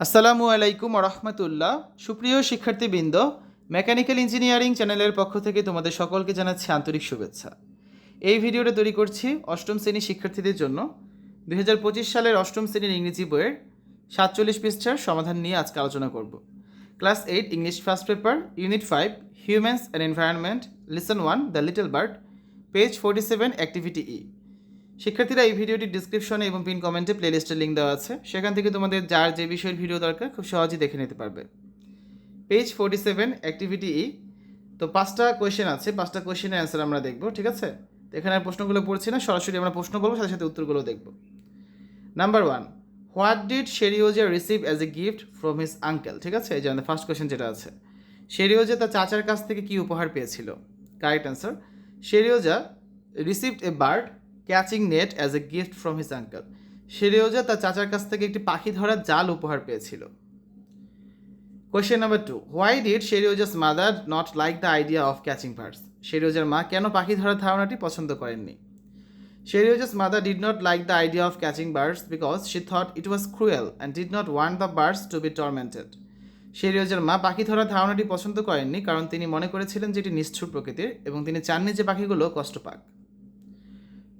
আসসালামু আলাইকুম রহমতুল্লাহ। সুপ্রিয় শিক্ষার্থীবৃন্দ, মেকানিক্যাল ইঞ্জিনিয়ারিং চ্যানেলের পক্ষ থেকে তোমাদের সকলকে জানাচ্ছি আন্তরিক শুভেচ্ছা। এই ভিডিওটা তৈরি করছি অষ্টম শ্রেণির শিক্ষার্থীদের জন্য। দু হাজার পঁচিশ সালের অষ্টম শ্রেণির ইংরেজি বইয়ের সাতচল্লিশ পৃষ্ঠার সমাধান নিয়ে আজকে আলোচনা করব। Class eight, English first paper, unit five, humans and environment, lesson one, the little bird, page forty seven, activity E. শিক্ষার্থীরা এই ভিডিওটি ডিসক্রিপশনে এবং পিন কমেন্টে প্লেলিস্টের লিঙ্ক দেওয়া আছে। সেখান থেকে তোমাদের যার যে বিষয়ের ভিডিও দরকার, খুব সহজেই দেখে নিতে পারবে। Page forty seven activity E তো পাঁচটা কোয়েশ্চেন আছে, পাঁচটা কোয়েশ্চেনের অ্যান্সার আমরা দেখব, ঠিক আছে? এখানে আর প্রশ্নগুলো পড়ছি না, সরাসরি আমরা প্রশ্ন বলব, সাথে সাথে উত্তরগুলো দেখব। Number one what did Seryozha receive as a gift from his uncle ঠিক আছে? এই যে ফার্স্ট কোয়েশ্চেন যেটা আছে। শেরিওজা তার চাচার কাছ থেকে কি উপহার পেয়েছিল? Correct answer Seryozha received a bird catching net as a gift from his uncle Seryozha তার চাচার কাছ থেকে একটি পাখি ধরার জাল উপহার পেয়েছিল। Question number two why did Seryozha's mother not like the idea of catching birds শেরিওজার মা কেন পাখি ধরার ধারণাটি পছন্দ করেননি? Seryozha's mother did not like the idea of catching birds because she thought it was cruel and did not want the birds to be tormented শেরিওজার মা পাখি ধরার ধারণাটি পছন্দ করেননি কারণ তিনি মনে করেছিলেন যে এটি নিষ্ঠুর প্রকৃতির এবং তিনি চাননি যে পাখিগুলো কষ্ট পাক।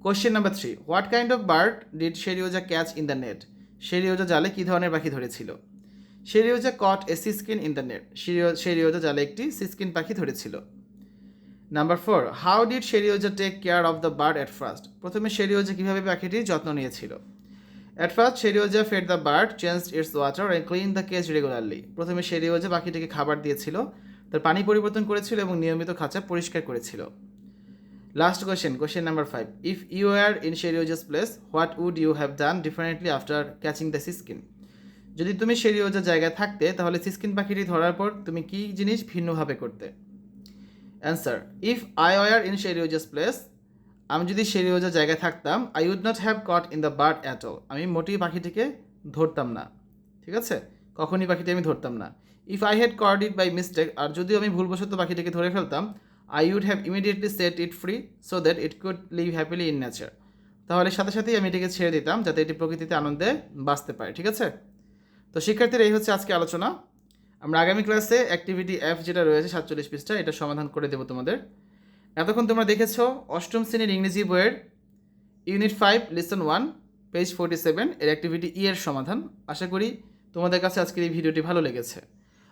Question number three what kind of bird did Seryozha catch in the net Seryozha জালে কী ধরনের পাখি ধরেছিল? Seryozha caught a siskin in the net Seryozha জালে একটি সিস্কিন পাখি ধরেছিল। Number four how did Seryozha take care of the bird at first প্রথমে শেরিওজা কীভাবে পাখিটির যত্ন নিয়েছিল? At first Seryozha fed the bird change its water and clean the cage regularly প্রথমে শেরিওজা পাখিটিকে খাবার দিয়েছিল, তার পানি পরিবর্তন করেছিল এবং নিয়মিত খাঁচা পরিষ্কার করেছিল। Last question question number five if you are in Seryozha's place what would you have done differently after catching the siskin যদি তুমি শেরিওজা জায়গায় থাকতে, তাহলে সিস্কিন পাখিটি ধরার পর তুমি কী জিনিস ভিন্নভাবে করতে? Answer if I were in Seryozha's place আমি যদি শেরিওজা জায়গায় থাকতাম I would not have caught in the bird at all আমি মোটেই পাখিটিকে ধরতাম না। ঠিক আছে? কখনই পাখিটি আমি ধরতাম না। If I had caught it by mistake আর যদিও আমি ভুলবশত পাখিটিকে ধরে ফেলতাম I would have immediately set it free so that it could live happily in nature তাহলে সাথে সাথেই আমি এটিকে ছেড়ে দিতাম যাতে এটি প্রকৃতিতে আনন্দে বাঁচতে পারে, ঠিক আছে? তো শিক্ষার্থীর, এই হচ্ছে আজকে আলোচনা। আমরা আগামী ক্লাসে অ্যাক্টিভিটি অ্যাপ যেটা রয়েছে সাতচল্লিশ পৃষ্ঠা, এটা সমাধান করে দেবো তোমাদের। এতক্ষণ তোমরা দেখেছ অষ্টম শ্রেণির ইংরেজি বইয়ের unit five lesson one page forty seven এর অ্যাক্টিভিটি ই এর সমাধান। আশা করি তোমাদের কাছে আজকের এই ভিডিওটি ভালো লেগেছে।